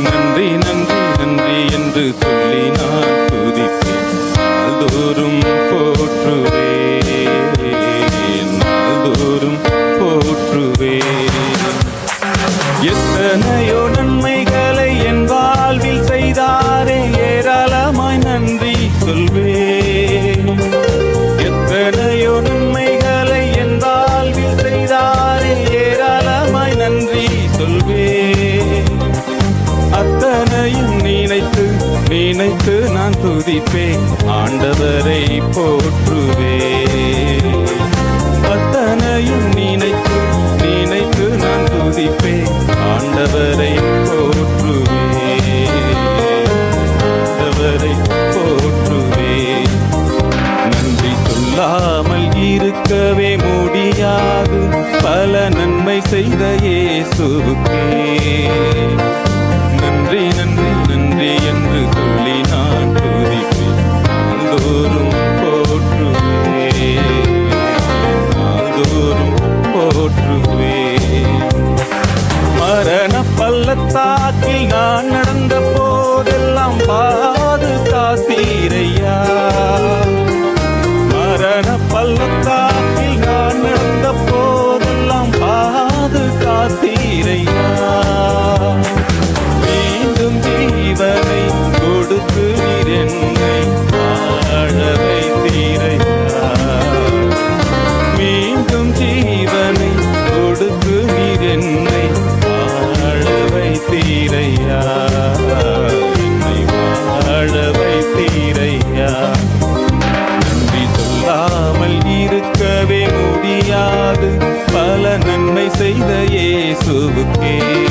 நன்றி நன்றி நன்றி என்று சொல்லி நான் துதிப்பேன். நாள்தோறும் போற்றுவேன். நாள்தோறும் போற்றுவேன். எத்தனையோ நன்மைகள் துதிப்பே ஆண்டவரை போற்றுவே. அத்தனையும் நினைத்து நினைத்து நான் துதிப்பே ஆண்டவரை போற்றுவேன் ஆண்டவரை போற்றுவேன் நன்றி சொல்லாமல் இருக்கவே முடியாது பல நன்மை செய்த இயேசுவுக்கே. நன்மை செய்த இயேசுவுக்கே.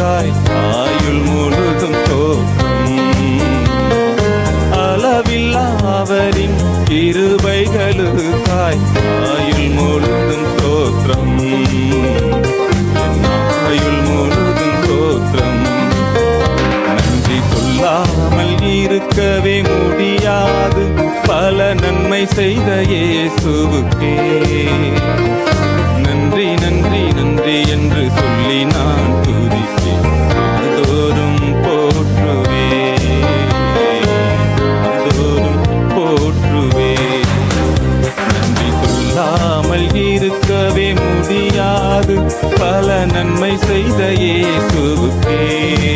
இருவைகளுக்காய் ஆயுள் முழுதும் ஸ்தோத்திரம் அளவில்லா அவரின் இருவைகளுக்காய் ஆயுள் முழுதும் தோற்றம். என் ஆயுள் முழுதும் தோற்றம். நன்றி சொல்லாமல் இருக்கவே முடியாது. பல நன்மை செய்த இயேசுவுக்கே. நன்றி நன்றி நன்றி என்று சொல்லி நான் முடியாது பல நன்மை செய்த இயேசுவுக்கே.